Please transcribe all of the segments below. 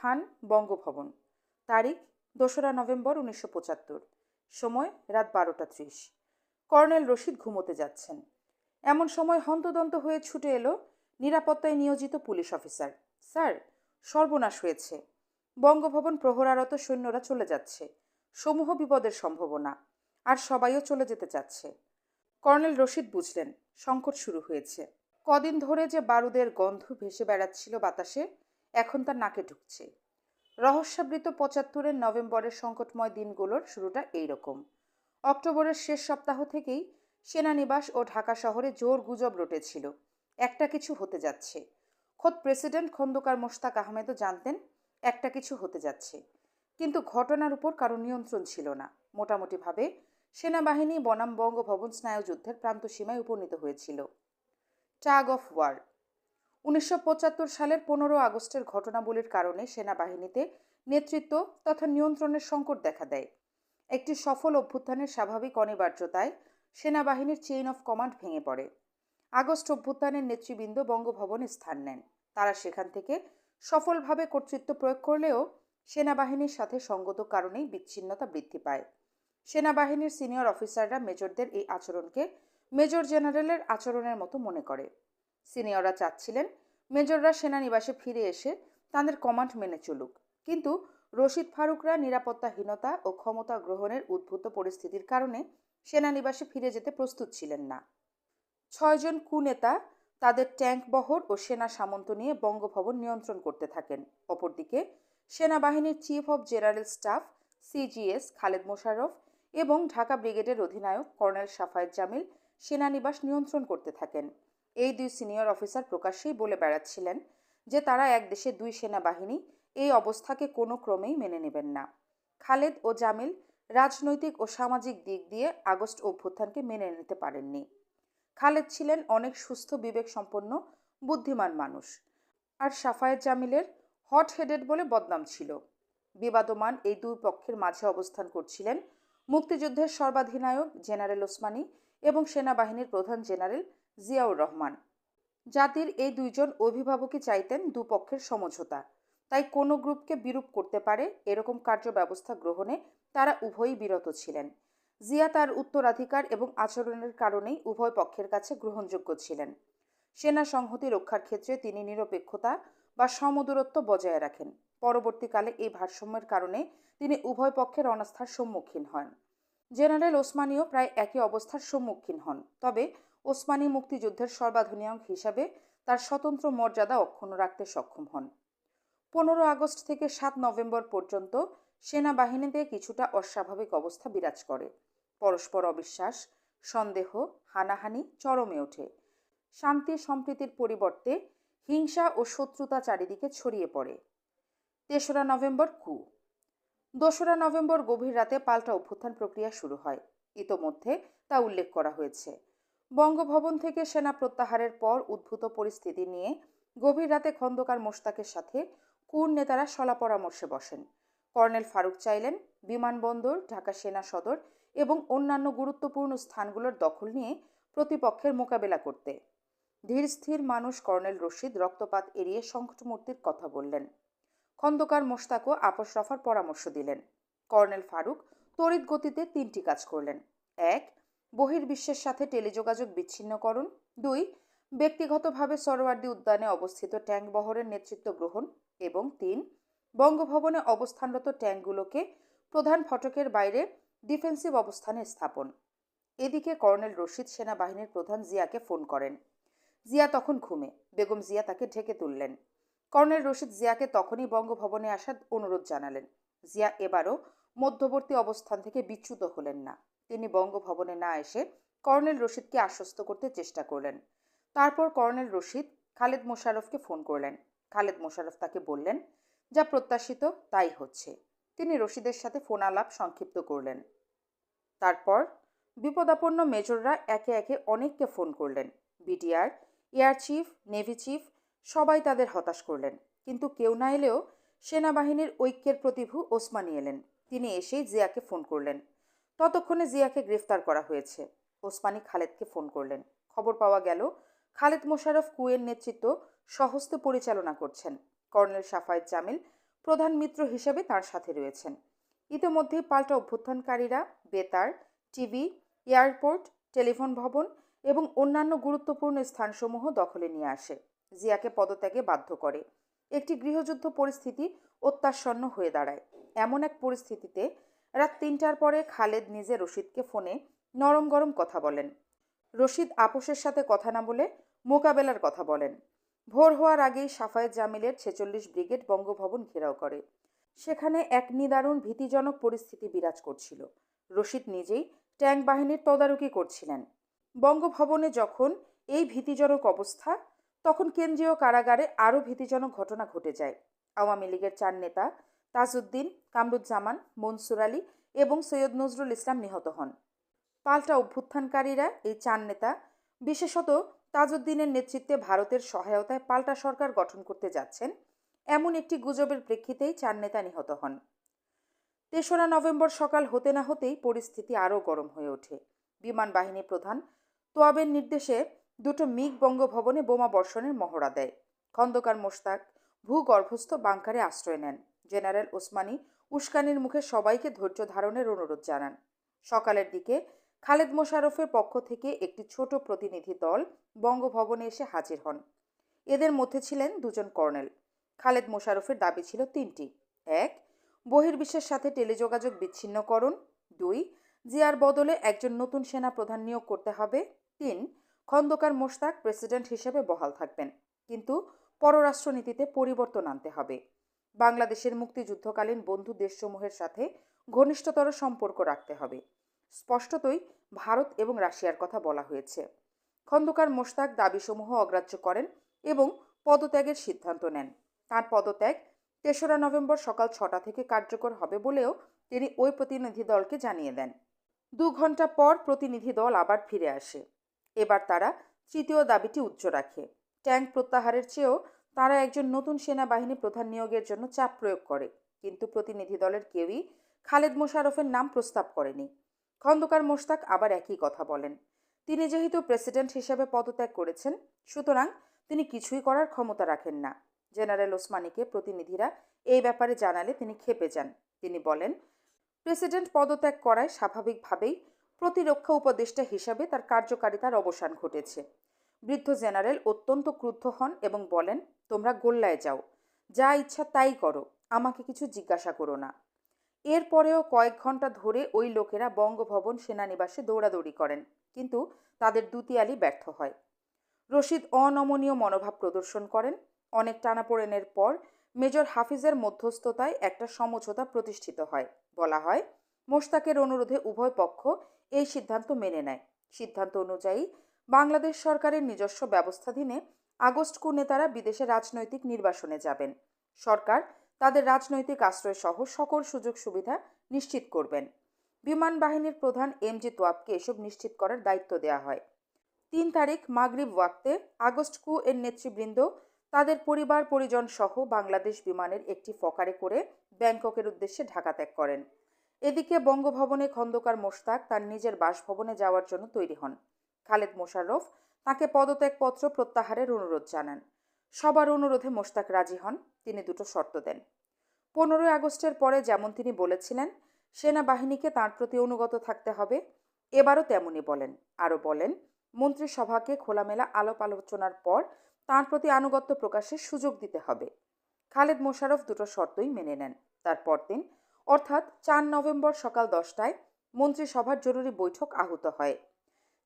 স্থান বঙ্গভবন। তারিখ, দোসরা নভেম্বর উনিশশো পঁচাত্তর। সময়, রাত বারোটা ত্রিশ। কর্নেল রশিদ ঘুমোতে যাচ্ছেন। এমন সময় হন্তদন্ত হয়ে ছুটে এলো নিরাপত্তায় নিয়োজিত পুলিশ অফিসার। স্যার, সর্বনাশ হয়েছে। বঙ্গভবন প্রহরারত সৈন্যরা চলে যাচ্ছে। সমূহ বিপদের সম্ভাবনা। আর সবাইও চলে যেতে চাচ্ছে। কর্নেল রশিদ বুঝলেন, সংকট শুরু হয়েছে। কদিন ধরে যে বারুদের গন্ধ ভেসে বেড়াচ্ছিল বাতাসে এখন তার নাকে ঢুকছে। রহস্যাবৃত পঁচাত্তরের নভেম্বরের সংকটময় দিনগুলোর শুরুটা এইরকম। অক্টোবরের শেষ সপ্তাহ থেকেই সেনানিবাস ও ঢাকা শহরে জোর গুজব রটেছিল। একটা কিছু হতে যাচ্ছে। খোদ প্রেসিডেন্ট খন্দকার মোশতাক আহমেদও জানতেন, একটা কিছু হতে যাচ্ছে। কিন্তু ঘটনার উপর কারও নিয়ন্ত্রণ ছিল না। মোটামুটিভাবে সেনাবাহিনী বনাম বঙ্গভবন স্নায়ুযুদ্ধের প্রান্ত সীমায় উপনীত হয়েছিল। টাগ অফ ওয়ার উনিশশো পঁচাত্তর সালের পনেরো আগস্টের ঘটনাবলীর কারণে সেনাবাহিনীতে নেতৃত্ব তথা নিয়ন্ত্রণের সংকট দেখা দেয়। একটি সফল অভ্যুত্থানের স্বাভাবিক অনিবার্যতায় সেনাবাহিনীর চেইন অফ কমান্ড ভেঙে পড়ে। আগস্ট অভ্যুত্থানের নেতৃবৃন্দ বঙ্গভবনে স্থান নেন। তারা সেখান থেকে সফলভাবে কর্তৃত্ব প্রয়োগ করলেও সেনাবাহিনীর সাথে সঙ্গত কারণেই বিচ্ছিন্নতা বৃদ্ধি পায়। সেনাবাহিনীর সিনিয়র অফিসাররা মেজরদের এই আচরণকে মেজর জেনারেলের আচরণের মতো মনে করে। সিনিয়ররা চাচ্ছিলেন মেজররা সেনানিবাসে ফিরে এসে তাদের কমান্ড মেনে চলুক। কিন্তু রশিদ ফারুকরা নিরাপত্তাহীনতা ও ক্ষমতা গ্রহণের উদ্ভূত পরিস্থিতির কারণে সেনানিবাসে ফিরে যেতে প্রস্তুত ছিলেন না। ছয়জন কুনেতা তাদের ট্যাঙ্ক বহর ও সেনা সামন্ত নিয়ে বঙ্গভবন নিয়ন্ত্রণ করতে থাকেন। অপরদিকে সেনাবাহিনীর chief of general staff CGS Khaled Musharraf এবং ঢাকা ব্রিগেডের অধিনায়ক কর্নেল সাফায়েত জামিল সেনানিবাস নিয়ন্ত্রণ করতে থাকেন। এই দুই সিনিয়র অফিসার প্রকাশ্যেই বলে বেড়াচ্ছিলেন যে তারা এক দেশে দুই সেনাবাহিনী এই অবস্থাকে কোনো ক্রমেই মেনে নেবেন না। খালেদ ও জামিল রাজনৈতিক ও সামাজিক দিক দিয়ে আগস্ট অভ্যুত্থানকে মেনে নিতে পারেননি। খালেদ ছিলেন অনেক সুস্থ বিবেক সম্পন্ন বুদ্ধিমান মানুষ আর সাফায়েত জামিলের হট হেডেড বলে বদনাম ছিল। বিবাদমান এই দুই পক্ষের মাঝে অবস্থান করছিলেন মুক্তিযুদ্ধের সর্বাধিনায়ক জেনারেল ওসমানী এবং সেনাবাহিনীর প্রধান জেনারেল জিয়াউর রহমান। জাতির এই দুইজন অভিভাবকই চাইতেন দুপক্ষের সমঝোতা। তাই কোনো গ্রুপকে বিরূপ করতে পারে এরকম কার্য ব্যবস্থা গ্রহণে তারা উভয়ই বিরত ছিলেন। জিয়া তার উত্তরাধিকার এবং আচরণের কারণেই উভয় পক্ষের কাছে গ্রহণযোগ্য ছিলেন। সেনা সংহতি রক্ষার ক্ষেত্রে তিনি নিরপেক্ষতা বা সমদূরত্ব বজায় রাখেন। পরবর্তীকালে এই ভারসাম্যের কারণে তিনি উভয় পক্ষের অনাস্থার সম্মুখীন হন। জেনারেল ওসমানীয় প্রায় একই অবস্থার সম্মুখীন হন। তবে ওসমানী মুক্তিযুদ্ধের সর্বাধুনিয়ক হিসাবে তার স্বতন্ত্র মর্যাদা অক্ষুণ্ণ রাখতে সক্ষম হন। পনেরো আগস্ট থেকে সাত নভেম্বর পর্যন্ত সেনাবাহিনীতে কিছুটা অস্বাভাবিক অবস্থা বিরাজ করে। পরস্পর অবিশ্বাস, সন্দেহ, হানাহানি চরমে ওঠে। শান্তি সম্প্রীতির পরিবর্তে হিংসা ও শত্রুতা চারিদিকে ছড়িয়ে পড়ে। তেসরা নভেম্বর কু। দোসরা নভেম্বর গভীর রাতে পাল্টা অভ্যুত্থান প্রক্রিয়া শুরু হয়। ইতোমধ্যে তা উল্লেখ করা হয়েছে। বঙ্গভবন থেকে সেনা প্রত্যাহারের পর উদ্ভূত পরিস্থিতি নিয়ে গভীর রাতে খন্দকার মোশতাকের সাথে কুর নেতারা সলা পরামর্শে বসেন? কর্নেল ফারুক চাইলেন বিমানবন্দর, ঢাকা সেনা সদর এবং অন্যান্য গুরুত্বপূর্ণ স্থানগুলোর দখল নিয়ে প্রতিপক্ষের মোকাবেলা করতে। ধীর স্থির মানুষ কর্নেল রশিদ রক্তপাত এড়িয়ে সংকটমূর্তির কথা বললেন। খন্দকার মোশতাকও আপোষ রফার পরামর্শ দিলেন। কর্নেল ফারুক তড়িৎ গতিতে তিনটি কাজ করলেন। এক বহির্বিশ্বের সাথে টেলিযোগাযোগ বিচ্ছিন্নকরণ দুই, ব্যক্তিগতভাবে সরোয়ার্দী উদ্যানে অবস্থিত ট্যাঙ্ক বহরের নেতৃত্ব গ্রহণ। এবং তিন, বঙ্গভবনে অবস্থানরত ট্যাঙ্কগুলোকে প্রধান ফটকের বাইরে ডিফেন্সিভ অবস্থানে স্থাপন। এদিকে কর্নেল রশিদ সেনাবাহিনীর প্রধান জিয়াকে ফোন করেন। জিয়া তখন ঘুমে। বেগম জিয়া তাকে ঢেকে তুললেন। কর্নেল রশিদ জিয়াকে তখনই বঙ্গভবনে আসার অনুরোধ জানালেন। জিয়া এবারও মধ্যবর্তী অবস্থান থেকে বিচ্যুত হলেন না। তিনি বঙ্গভবনে না এসে কর্নেল রশিদকে আশ্বস্ত করতে চেষ্টা করলেন। তারপর কর্নেল রশিদ খালেদ মোশারফকে ফোন করলেন। খালেদ মোশারফ তাকে বললেন, যা প্রত্যাশিত, তাই হচ্ছে। তিনি রশিদের সাথে ফোন আলাপ সংক্ষিপ্ত করলেন। তারপর বিপদাপন্ন মেজররা একে একে অনেককে ফোন করলেন। BTR, air chief, navy chief, সবাই তাদের হতাশ করলেন। কিন্তু কেউ না এলেও সেনাবাহিনীর ঐক্যের প্রতিভু ওসমানী এলেন। তিনি এসেই জিয়াকে ফোন করলেন। ততক্ষণে জিয়াকে গ্রেফতার করা হয়েছে। ওসমানী খালেদকে ফোন করলেন। খবর পাওয়া গেল, খালেদ মোশারফ কুয়ের নেতৃত্ব সহস্তে পরিচালনা করছেন। কর্নেল সাফায়েত জামিল প্রধান মিত্র হিসেবে তার সাথে রয়েছেন। ইতিমধ্যেই পাল্টা অভ্যুত্থানকারীরা বেতার, টিভি, এয়ারপোর্ট, টেলিফোন ভবন এবং অন্যান্য গুরুত্বপূর্ণ স্থানসমূহ দখলে নিয়ে আসে। জিয়াকে পদত্যাগে বাধ্য করে। একটি গৃহযুদ্ধ পরিস্থিতি অত্যাসন্ন হয়ে দাঁড়ায়। এমন এক পরিস্থিতিতে রাত তিনটার পরে খালেদ নিজে রশিদকে ফোনে নরম গরম কথা বলেন। রশিদ আপোষের সাথে কথা না বলে মোকাবেলার কথা বলেন। ভোর হওয়ার আগেই সাফায়েত জামিলের ছেচল্লিশ ব্রিগেড বঙ্গভবন ঘেরাও করে। সেখানে এক নিদারুণ ভীতিজনক পরিস্থিতি বিরাজ করছিল। রশিদ নিজেই ট্যাঙ্ক বাহিনীর তদারকি করছিলেন। বঙ্গভবনে যখন এই ভীতিজনক অবস্থা, তখন কেন্দ্রীয় কারাগারে আরও ভীতিজনক ঘটনা ঘটে যায়। আওয়ামী লীগের চার নেতা তাজউদ্দিন, কামরুজ্জামান, মনসুর আলী এবং সৈয়দ নজরুল ইসলাম নিহত হন। পাল্টা অভ্যুত্থানকারীরা এই চার নেতা, বিশেষত তাজউদ্দিনের নেতৃত্বে ভারতের সহায়তায় পাল্টা সরকার গঠন করতে যাচ্ছেন, এমন একটি গুজবের প্রেক্ষিতেই চার নেতা নিহত হন। তেসরা নভেম্বর সকাল হতে না হতেই পরিস্থিতি আরও গরম হয়ে ওঠে। বিমান বাহিনী প্রধান তোয়াবের নির্দেশে দুটো মিগ বঙ্গভবনে বোমা বর্ষণের মহড়া দেয়। খন্দকার মোশতাক ভূগর্ভস্থ বাংকারে আশ্রয় নেন। জেনারেল ওসমানী উস্কানির মুখে সবাইকে ধৈর্য ধারণের অনুরোধ জানান। সকালের দিকে খালেদ মোশারফের পক্ষ থেকে একটি ছোট প্রতিনিধি দল বঙ্গভবনে এসে হাজির হন। এদের মধ্যে ছিলেন দুজন কর্নেল। খালেদ মোশারফের দাবি ছিল তিনটি। এক, বহির্বিশ্বের সাথে টেলিযোগাযোগ বিচ্ছিন্নকরণ। দুই জিয়ার বদলে একজন নতুন সেনা প্রধান নিয়োগ করতে হবে। তিন, খন্দকার মোশতাক প্রেসিডেন্ট হিসেবে বহাল থাকবেন। কিন্তু পররাষ্ট্রনীতিতে পরিবর্তন আনতে হবে। বাংলাদেশের মুক্তিযুদ্ধকালীন বন্ধু দেশসমূহের সাথে ঘনিষ্ঠতর সম্পর্ক রাখতে হবে। স্পষ্টতই ভারত এবং রাশিয়ার কথা বলা হয়েছে। খন্দকার মোশতাক দাবিসমূহ অগ্রাহ্য করেন এবং পদত্যাগের সিদ্ধান্ত নেন। তার পদত্যাগ তেসরা নভেম্বর সকাল ছটা থেকে কার্যকর হবে বলেও তিনি ওই প্রতিনিধি দলকে জানিয়ে দেন। দু ঘণ্টা পর প্রতিনিধি দল আবার ফিরে আসে। এবার তারা তৃতীয় দাবিটি উচ্চ রাখে। ট্যাঙ্ক প্রত্যাহারের চেয়েও তারা একজন নতুন সেনাবাহিনী প্রধান নিয়োগের জন্য চাপ প্রয়োগ করে, কিন্তু প্রতিনিধি দলের কেউই খালেদ মোশারফের নাম প্রস্তাব করেনি। খন্দকার মোশতাক আবার একই কথা বলেন। তিনি যেহেতু প্রেসিডেন্ট হিসেবে পদত্যাগ করেছেন, সুতরাং তিনি কিছুই করার ক্ষমতা রাখেন না। জেনারেল ওসমানীকে প্রতিনিধিরা এই ব্যাপারে জানালে তিনি খেপে যান। তিনি বলেন, প্রেসিডেন্ট পদত্যাগ করায় স্বাভাবিকভাবেই প্রতিরক্ষা উপদেষ্টা হিসাবে তার কার্যকারিতার অবসান ঘটেছে। বৃদ্ধ জেনারেল অত্যন্ত ক্রুদ্ধ হন এবং বলেন, তোমরা গোল্লায় যাও। যা ইচ্ছা তাই করো। আমাকে কিছু জিজ্ঞাসা করো না। এরপরেও কয়েক ঘণ্টা ধরে ওই লোকেরা বঙ্গভবন সেনানিবাসে দৌড়াদৌড়ি করেন, কিন্তু তাদের দুতিয়ালি ব্যর্থ হয়। রশিদ অনমনীয় মনোভাব প্রদর্শন করেন। অনেক টানাপোড়েনের পর মেজর হাফিজের মধ্যস্থতায় একটা সমঝোতা প্রতিষ্ঠিত হয়। বলা হয়, মোশতাকের অনুরোধে উভয় পক্ষ এই সিদ্ধান্ত মেনে নেয়। সিদ্ধান্ত অনুযায়ী বাংলাদেশ সরকারের নিজস্ব ব্যবস্থাধীনে আগস্ট কু নেতারা বিদেশে রাজনৈতিক নির্বাসনে যাবেন। সরকার তাদের রাজনৈতিক আশ্রয় সহ সকল সুযোগ সুবিধা নিশ্চিত করবেন। বিমান বাহিনীর প্রধান এম জি তোয়াবকে এসব নিশ্চিত করার দায়িত্ব দেওয়া হয়। তিন তারিখ মাগরিব ওয়াক্তে আগস্ট কু এর নেতৃবৃন্দ তাদের পরিবার, পরিজন সহ বাংলাদেশ বিমানের একটি ফকারে করে ব্যাংককের উদ্দেশ্যে ঢাকা ত্যাগ করেন। এদিকে বঙ্গভবনে খন্দকার মোশতাক তার নিজের বাসভবনে যাওয়ার জন্য তৈরি হন। খালেদ মোশাররফ তাকে পদত্যাগপত্র প্রত্যাহারের অনুরোধ জানান। সবার অনুরোধে মোশতাক রাজি হন, তিনি দুটো শর্ত দেন। পনেরোই আগস্টের পরে যেমন তিনি বলেছিলেন, সেনাবাহিনীকে তার প্রতি অনুগত থাকতে হবে, এবারও তেমনই বলেন। আরও বলেন, মন্ত্রিসভাকে খোলামেলা আলোপ আলোচনার পর তার প্রতি আনুগত্য প্রকাশের সুযোগ দিতে হবে। খালেদ মোশারফ দুটো শর্তই মেনে নেন। তার পরদিন অর্থাৎ চার নভেম্বর সকাল দশটায় মন্ত্রিসভার জরুরি বৈঠক আহত হয়।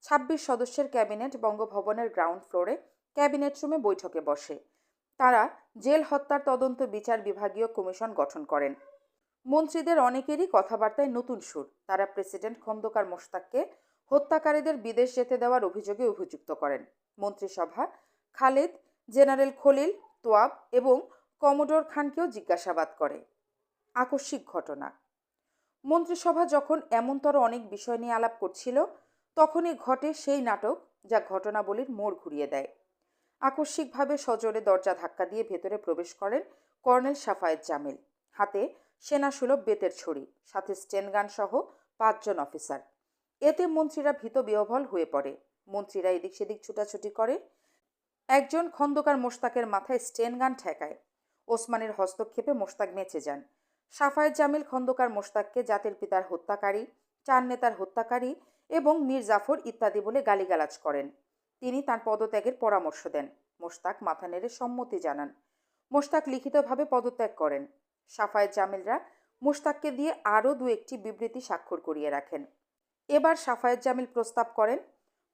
ছাব্বিশ সদস্যের ক্যাবিনেট বঙ্গভবনের গ্রাউন্ড ফ্লোরে ক্যাবিনেট রুমে বৈঠকে বসে। তারা জেল হত্যার তদন্ত বিচার বিভাগীয় কমিশন গঠন করেন। মন্ত্রীদের অনেকেরই কথাবার্তায় নতুন সুর। তারা প্রেসিডেন্ট খন্দকার মোশতাককে হত্যাকারীদের বিদেশ যেতে দেওয়ার অভিযোগে অভিযুক্ত করেন। মন্ত্রিসভা, খালেদ, জেনারেল খলিল, তোয়াব এবং কমোডোর খানকেও জিজ্ঞাসাবাদ করে। আকস্মিক ঘটনা। মন্ত্রিসভা যখন এমনতর অনেক বিষয় নিয়ে আলাপ করছিল তখনই ঘটে সেই নাটক যা ঘটনাবলীর মোড় ঘুরিয়ে দেয়। আকস্মিকভাবে সজোরে দরজা ধাক্কা দিয়ে ভেতরে প্রবেশ করেন কর্নেল সাফায়েত জামিল। হাতে সেনাসুলভ বেতের ছড়ি সাথে স্টেনগান সহ পাঁচজন অফিসার। এতে মন্ত্রীরা ভীত বিহবল হয়ে পড়ে। মন্ত্রীরা এদিক সেদিক ছুটাছুটি করে। একজন খন্দকার মোশতাকের মাথায় স্টেনগান ঠেকায়। ওসমানের হস্তক্ষেপে মোশতাক বেঁচে যান। সাফায়েত জামিল খন্দকার মোশতাককে জাতির পিতার হত্যাকারী, চার নেতার হত্যাকারী এবং মীর জাফর ইত্যাদি বলে গালিগালাজ করেন। তিনি তার পদত্যাগের পরামর্শ দেন। মোশতাক মাথা নেড়ে সম্মতি জানান। মোশতাক লিখিতভাবে পদত্যাগ করেন। সাফায়েত জামিলরা মোশতাককে দিয়ে আরও দু একটি বিবৃতি স্বাক্ষর করিয়ে রাখেন। এবার সাফায়েত জামিল প্রস্তাব করেন,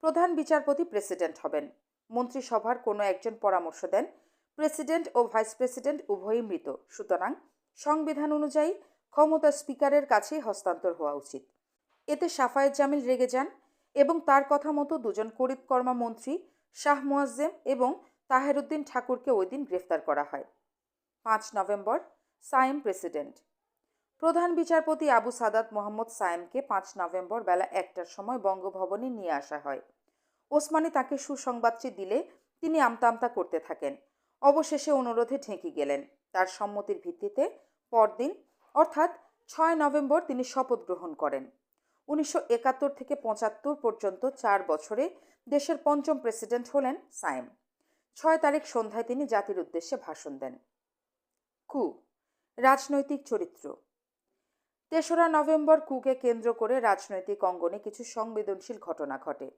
প্রধান বিচারপতি প্রেসিডেন্ট হবেন। মন্ত্রিসভার কোনো একজন পরামর্শ দেন, প্রেসিডেন্ট ও ভাইস প্রেসিডেন্ট উভয়ই মৃত। সুতরাং সংবিধান অনুযায়ী ক্ষমতা স্পিকারের কাছেই হস্তান্তর হওয়া উচিত। এতে সাফায়েত জামিল রেগে যান এবং তার কথা মতো দুজন কর্মা মন্ত্রী শাহ মুয়াজ্জেম এবং তাহেরুদ্দিন ঠাকুরকে ওই দিন গ্রেফতার করা হয়। পাঁচ নভেম্বর সাইম প্রেসিডেন্ট। প্রধান বিচারপতি আবু সাদাত মোহাম্মদ সায়েমকে পাঁচ নভেম্বর বেলা একটার সময় বঙ্গভবনে নিয়ে আসা হয়। ওসমানী তাকে সুসংবাদটি দিলে তিনি আমতা আমতা করতে থাকেন। অবশেষে অনুরোধে ঢেঁকি গেলেন। তার সম্মতির ভিত্তিতে পরদিন, অর্থাৎ ছয় নভেম্বর, তিনি শপথ গ্রহণ করেন। উনিশশো একাত্তর থেকে পঁচাত্তর পর্যন্ত চার বছরে দেশের পঞ্চম প্রেসিডেন্ট হলেন সায়েম। ছয় তারিখ সন্ধ্যায় তিনি জাতির উদ্দেশ্যে ভাষণ দেন। কু, রাজনৈতিক চরিত্র। তেসরা নভেম্বর কুকে কেন্দ্র করে রাজনৈতিক অঙ্গনে কিছু সংবেদনশীল ঘটনা ঘটে।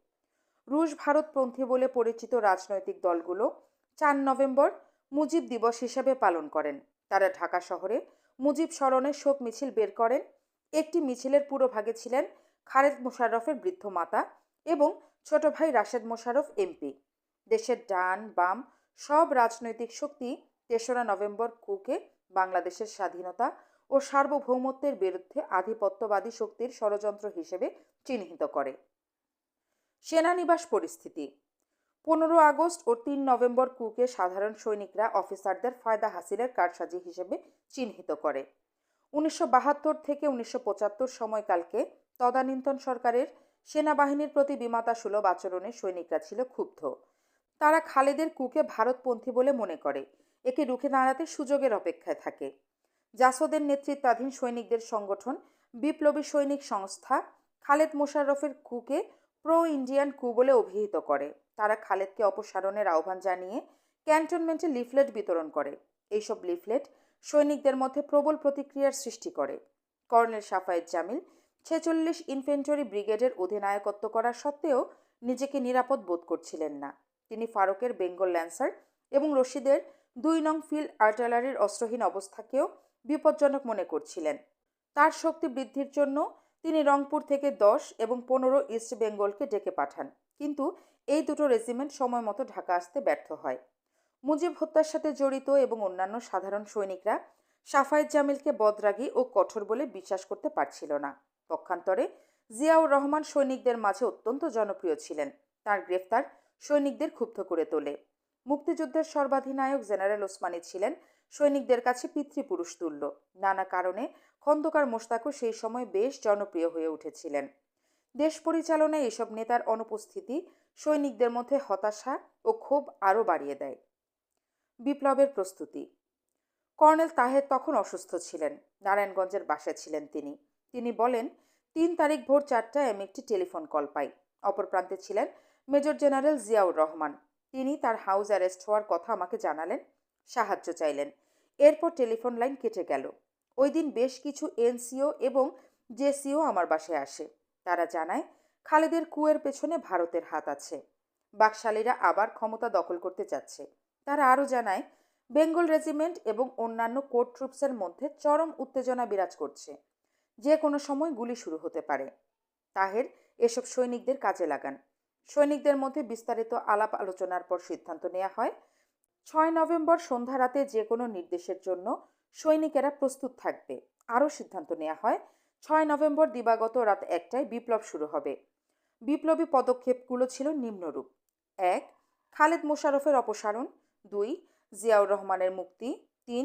রুশ ভারতপন্থী বলে পরিচিত রাজনৈতিক দলগুলো চার নভেম্বর মুজিব দিবস হিসেবে পালন করেন। তারা ঢাকা শহরে মুজিব স্মরণে শোক মিছিল বের করেন। একটি মিছিলের পুরোভাগে ছিলেন খালেদ মোশাররফের বৃদ্ধ মাতা এবং ছোট ভাই রাশেদ মোশাররফ এমপি। দেশের ডান, বাম সব রাজনৈতিক শক্তি তেসরা নভেম্বর কুকে বাংলাদেশের স্বাধীনতা ও সার্বভৌমত্বের বিরুদ্ধে আধিপত্যবাদী শক্তির ষড়যন্ত্র হিসেবে চিহ্নিত করে। সেনানিবাস পরিস্থিতি। পনেরো আগস্ট ও তিন নভেম্বর কুকে সাধারণ সৈনিকরা অফিসারদের ফায়দা হাসিলের কারসাজি হিসেবে চিহ্নিত করে। উনিশশো বাহাত্তর থেকে উনিশশো পঁচাত্তর সময়কালকে তদানীন্তন সরকারের সেনাবাহিনীর প্রতি বিমাতা সুলভ আচরণে সৈনিকরা ছিল ক্ষুব্ধ। তারা খালেদের কুকে ভারতপন্থী বলে মনে করে, একে রুখে দাঁড়াতে সুযোগের অপেক্ষায় থাকে। জাসদের নেতৃত্বাধীন সৈনিকদের সংগঠন বিপ্লবী সৈনিক সংস্থা খালেদ মোশাররফের কুকে প্রো ইন্ডিয়ান কু বলে অভিহিত করে। তারা খালেদকে অপসারণের আহ্বান জানিয়ে ক্যান্টনমেন্টে লিফলেট বিতরণ করে। এইসব লিফলেট সৈনিকদের মধ্যে প্রবল প্রতিক্রিয়ার সৃষ্টি করে। কর্নেল সাফায়েত জামিল ছেচল্লিশ ইনফেন্টরি ব্রিগেডের অধিনায়কত্ব করা সত্ত্বেও নিজেকে নিরাপদ বোধ করছিলেন না। তিনি ফারুকের বেঙ্গল ল্যান্সার এবং রশিদের দুই নং ফিল্ড আর্টালারির অস্ত্রহীন অবস্থাকেও বিপজ্জনক মনে করছিলেন। তার শক্তি বৃদ্ধির জন্য তিনি রংপুর থেকে দশ এবং পনেরো ইস্ট বেঙ্গলকে ডেকে পাঠান। কিন্তু এই দুটো রেজিমেন্ট সময় মতো ঢাকা আসতে ব্যর্থ হয়। মুজিব হত্যার সাথে জড়িত এবং অন্যান্য সাধারণ সৈনিকরা সাফায়েত জামিলকে বদরাগী ও কঠোর বলে বিশ্বাস করতে পারছিল না। পক্ষান্তরে জিয়াউর রহমান সৈনিকদের মাঝে অত্যন্ত জনপ্রিয় ছিলেন। তার গ্রেফতার সৈনিকদের ক্ষুব্ধ করে তোলে। মুক্তিযুদ্ধের সর্বাধিনায়ক জেনারেল ওসমানী ছিলেন সৈনিকদের কাছে পিতৃপুরুষ তুল্য। নানা কারণে খন্দকার মোস্তাকও সেই সময় বেশ জনপ্রিয় হয়ে উঠেছিলেন। দেশ পরিচালনায় এসব নেতার অনুপস্থিতি সৈনিকদের মধ্যে হতাশা ও ক্ষোভ আরও বাড়িয়ে দেয়। বিপ্লবের প্রস্তুতি। কর্নেল তাহের তখন অসুস্থ ছিলেন। নারায়ণগঞ্জের বাসায় ছিলেন তিনি। তিনি বলেন, তিন তারিখ ভোর চারটায় আমি একটি টেলিফোন কল পাই। অপর প্রান্তে ছিলেন মেজর জেনারেল জিয়াউর রহমান। তিনি তার হাউস অ্যারেস্ট হওয়ার কথা আমাকে জানালেন, সাহায্য চাইলেন। এরপর টেলিফোন লাইন কেটে গেল। ওই দিন বেশ কিছু এনসিও এবং জেসিও আমার বাসায় আসে। তারা জানায়, খালেদের কুয়ের পেছনে ভারতের হাত আছে। বাকশালীরা আবার ক্ষমতা দখল করতে যাচ্ছে তারা আরও জানায়, বেঙ্গল রেজিমেন্ট এবং অন্যান্য কোর্ট ট্রুপসের মধ্যে চরম উত্তেজনা বিরাজ করছে। যে কোনো সময় গুলি শুরু হতে পারে। তাহের এসব সৈনিকদের কাজে লাগান। সৈনিকদের মধ্যে বিস্তারিত আলাপ আলোচনার পর সিদ্ধান্ত নেওয়া হয়। ছয় নভেম্বর সন্ধ্যা রাতে যে কোনো নির্দেশের জন্য সৈনিকেরা প্রস্তুত থাকবে। আরও সিদ্ধান্ত নেওয়া হয়, ছয় নভেম্বর দিবাগত রাত একটায় বিপ্লব শুরু হবে। বিপ্লবী পদক্ষেপগুলো ছিল নিম্নরূপ। এক, খালেদ মোশারফের অপসারণ। দুই, জিয়াউর রহমানের মুক্তি। তিন,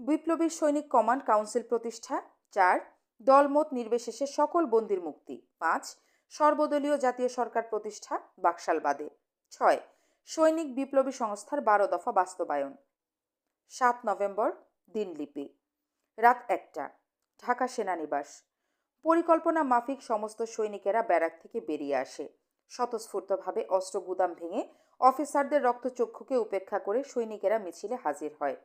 বিপ্লবী সৈনিক কমান্ড কাউন্সিল প্রতিষ্ঠা। চার দলমত নির্বিশেষে সকল বন্দির মুক্তি। পাঁচ, সর্বদলীয় জাতীয় সরকার প্রতিষ্ঠা, বাকশালবাদে। ছয়, সৈনিক বিপ্লবী সংস্থার বারো দফা বাস্তবায়ন। সাত নভেম্বর, দিনলিপি। রাত একটা, ঢাকা সেনানিবাস। পরিকল্পনা মাফিক সমস্ত সৈনিকেরা ব্যারাক থেকে বেরিয়ে আসে। স্বতঃস্ফূর্তভাবে অস্ত্র গুদাম ভেঙে অফিসারদের রক্তচক্ষুকে উপেক্ষা করে সৈনিকেরা মিছিলে হাজির হয়।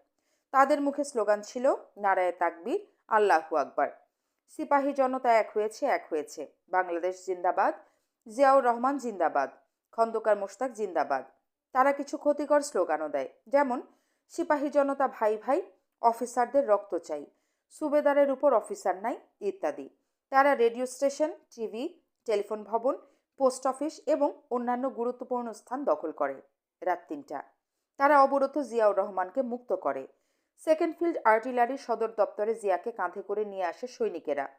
তাদের মুখে স্লোগান ছিল, নারায়ে তাকবীর, আল্লাহু আকবার। সিপাহী জনতা এক হয়েছে এক হয়েছে। বাংলাদেশ জিন্দাবাদ, জিয়াউর রহমান জিন্দাবাদ, খন্দকার মোশতাক জিন্দাবাদ। তারা কিছু ক্ষতিকর স্লোগানও দেয়, যেমন, সিপাহী জনতা ভাই ভাই, অফিসারদের রক্ত চাই, সুবেদারের উপর অফিসার নাই, ইত্যাদি। তারা রেডিও স্টেশন, টিভি, টেলিফোন ভবন, পোস্ট অফিস এবং অন্যান্য গুরুত্বপূর্ণ স্থান দখল করে। রাত তিনটা। তারা অবরত জিয়াউর রহমানকে মুক্ত করে। সেকেন্ড ফিল্ড আর্টিলারি সদর দপ্তরে জিয়াকে কাঁধে করে নিয়ে আসে সৈনিকেরা।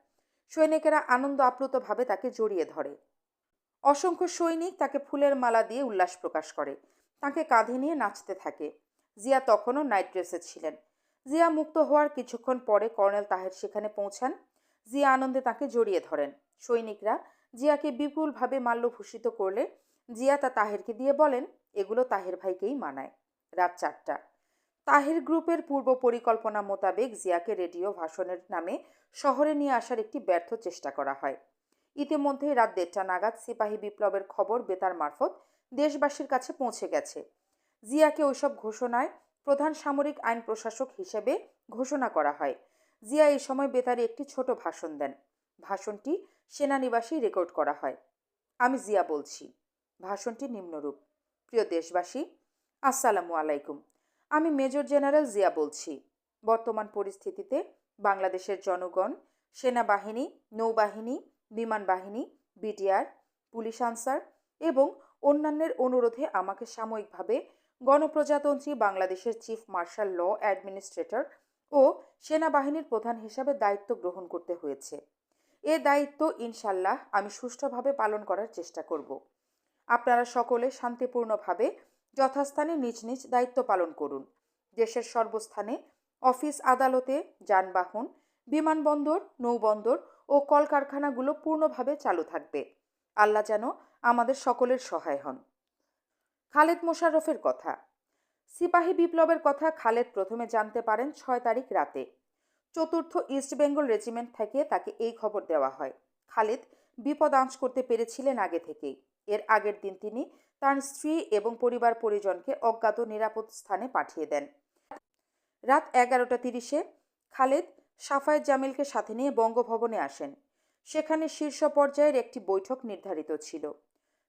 সৈনিকেরা আনন্দ আপ্লুতভাবে তাকে জড়িয়ে ধরে। অসংখ্য সৈনিক তাকে ফুলের মালা দিয়ে উল্লাস প্রকাশ করে। তাকে কাঁধে নিয়ে নাচতে থাকে। জিয়া তখনও নাইট ড্রেসে ছিলেন। জিয়া মুক্ত হওয়ার কিছুক্ষণ পরে কর্নেল তাহের সেখানে পৌঁছান। জিয়া আনন্দে তাকে জড়িয়ে ধরেন। সৈনিকরা জিয়াকে বিপুলভাবে মাল্যভূষিত করলে জিয়া তা তাহেরকে দিয়ে বলেন, এগুলো তাহের ভাইকেই মানায়। রাত চারটা। তাহের গ্রুপের পূর্ব পরিকল্পনা মোতাবেক জিয়াকে রেডিও ভাষণের নামে শহরে নিয়ে আসার একটি ব্যর্থ চেষ্টা করা হয়। ইতিমধ্যেই রাত দেড়টা নাগাদ সিপাহী বিপ্লবের খবর বেতার মারফত দেশবাসীর কাছে পৌঁছে গেছে। জিয়াকে ওইসব ঘোষণায় প্রধান সামরিক আইন প্রশাসক হিসেবে ঘোষণা করা হয়। জিয়া এই সময় বেতারে একটি ছোট ভাষণ দেন। ভাষণটি সেনানিবাসেই রেকর্ড করা হয়। আমি জিয়া বলছি। ভাষণটি নিম্নরূপ। প্রিয় দেশবাসী, আসসালামু আলাইকুম। আমি মেজর জেনারেল জিয়া বলছি। বর্তমান পরিস্থিতিতে বাংলাদেশের জনগণ, সেনাবাহিনী, নৌবাহিনী, বিমান বাহিনী, বিটিআর, পুলিশ আনসার এবং অন্যান্যের অনুরোধে আমাকে সাময়িকভাবে গণপ্রজাতন্ত্রী বাংলাদেশের চিফ মার্শাল ল অ্যাডমিনিস্ট্রেটর ও সেনাবাহিনীর প্রধান হিসাবে দায়িত্ব গ্রহণ করতে হয়েছে। এ দায়িত্ব ইনশাল্লাহ আমি সুষ্ঠুভাবে পালন করার চেষ্টা করব। আপনারা সকলে শান্তিপূর্ণভাবে যথাস্থানে নিজ নিজ দায়িত্ব পালন করুন। দেশের সর্বস্থানে অফিস আদালতে, যানবাহন, বিমানবন্দর, নৌবন্দর ও কলকারখানাগুলো পূর্ণভাবে চালু থাকবে। আল্লাহ যেন আমাদের সকলের সহায় হন। খালেদ মোশাররফের কথা। সিপাহী বিপ্লবের কথা খালেদ প্রথমে জানতে পারেন ছয় তারিখ রাতে। চতুর্থ ইস্ট বেঙ্গল রেজিমেন্ট থেকে তাকে এই খবর দেওয়া হয়। খালেদ বিপদ আঁচ করতে পেরেছিলেন আগে থেকেই। এর আগের দিন তিনি তার স্ত্রী এবং পরিবার পরিজনকে অজ্ঞাত নিরাপদ স্থানে পাঠিয়ে দেন। রাত এগারোটা তিরিশে খালেদ সাফায়েত জামিলকে সাথে নিয়ে বঙ্গভবনে আসেন। সেখানে শীর্ষ পর্যায়ের একটি বৈঠক নির্ধারিত ছিল।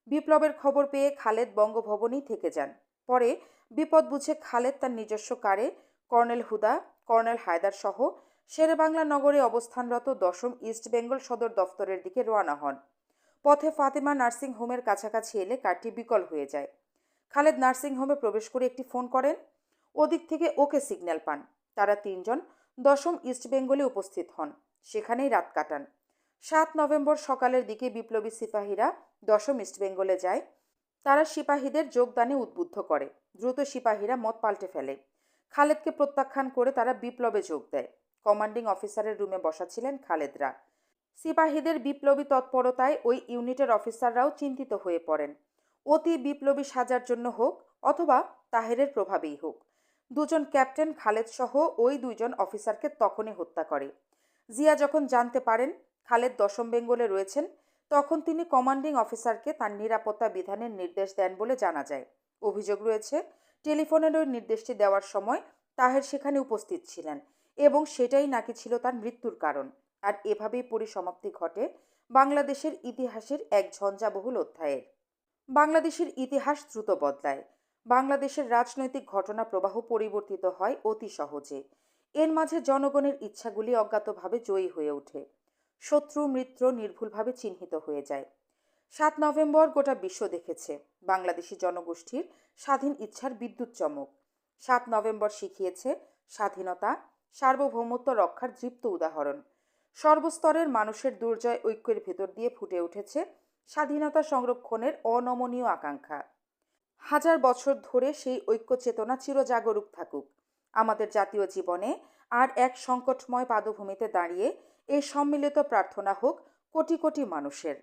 বিপ্লবের খবর পেয়ে খালেদ বঙ্গভবনেই থেকে যান। পরে বিপদ বুঝে খালেদ তার নিজস্ব কারে কর্নেল হুদা, কর্নেল হায়দার সহ শেরেবাংলা নগরে অবস্থানরত দশম ইস্ট বেঙ্গল সদর দফতরের দিকে রওনা হন। পথে ফাতেমা নার্সিং হোমের কাছাকাছি এলে কারটি বিকল হয়ে যায়। খালেদ নার্সিং হোমে প্রবেশ করে একটি ফোন করেন। ওদিক থেকে ওকে সিগন্যাল পান। তারা তিনজন দশম ইস্ট বেঙ্গলে উপস্থিত হন। সেখানেই রাত কাটান। সাত নভেম্বর সকালের দিকে বিপ্লবী সিপাহীরা দশম ইস্ট বেঙ্গলে যায়। তারা সিপাহীদের যোগদানে উদ্বুদ্ধ করে। দ্রুত সিপাহীরা মত পাল্টে ফেলে। খালেদকে প্রত্যাখ্যান করে তারা বিপ্লবে যোগ দেয়। কমান্ডিং অফিসারের রুমে বসা ছিলেন খালেদরা। সিপাহীদের বিপ্লবী তৎপরতায় ওই ইউনিটের অফিসাররাও চিন্তিত হয়ে পড়েন। অতি বিপ্লবী সাজার জন্য হোক অথবা তাহেরের প্রভাবেই হোক। দুজন ক্যাপ্টেন খালেদ সহ ওই দুইজন অফিসারকে তখনই হত্যা করে। জিয়া যখন জানতে পারেন খালেদ দশম বেঙ্গলে রয়েছেন, তখন তিনি কমান্ডিং অফিসারকে তার নিরাপত্তা বিধানের নির্দেশ দেন বলে জানা যায়। অভিযোগ রয়েছে, টেলিফোনের ওই নির্দেশটি দেওয়ার সময় তাহের সেখানে উপস্থিত ছিলেন এবং সেটাই নাকি ছিল তার মৃত্যুর কারণ। আর এভাবেই পরিসমাপ্তি ঘটে বাংলাদেশের ইতিহাসের এক ঝঞ্ঝাবহুল অধ্যায়ের। বাংলাদেশের ইতিহাস দ্রুত বদলায়। বাংলাদেশের রাজনৈতিক ঘটনা প্রবাহ পরিবর্তিত হয় অতি সহজে। এর মাঝে জনগণের ইচ্ছাগুলি অজ্ঞাতভাবে জয়ী হয়ে ওঠে। শত্রু মিত্র নির্ভুলভাবে চিহ্নিত হয়ে যায়। সাত নভেম্বর গোটা বিশ্ব দেখেছে, বাংলাদেশি জনগোষ্ঠীর স্বাধীন ইচ্ছার বিদ্যুৎ চমক। সাত নভেম্বর শিখিয়েছে স্বাধীনতা, সার্বভৌমত্ব রক্ষার দৃপ্ত উদাহরণ। সর্বস্তরের মানুষের দুর্জয় ঐক্যের ভেতর দিয়ে ফুটে উঠেছে স্বাধীনতা সংরক্ষণের অনমনীয় আকাঙ্ক্ষা। হাজার বছর ধরে সেই ঐক্য চেতনা চিরজাগরুক থাকুক। আমাদের জাতীয় জীবনে আর এক সংকটময় পাদভূমিতে দাঁড়িয়ে এই সম্মিলিত প্রার্থনা হোক কোটি কোটি মানুষের।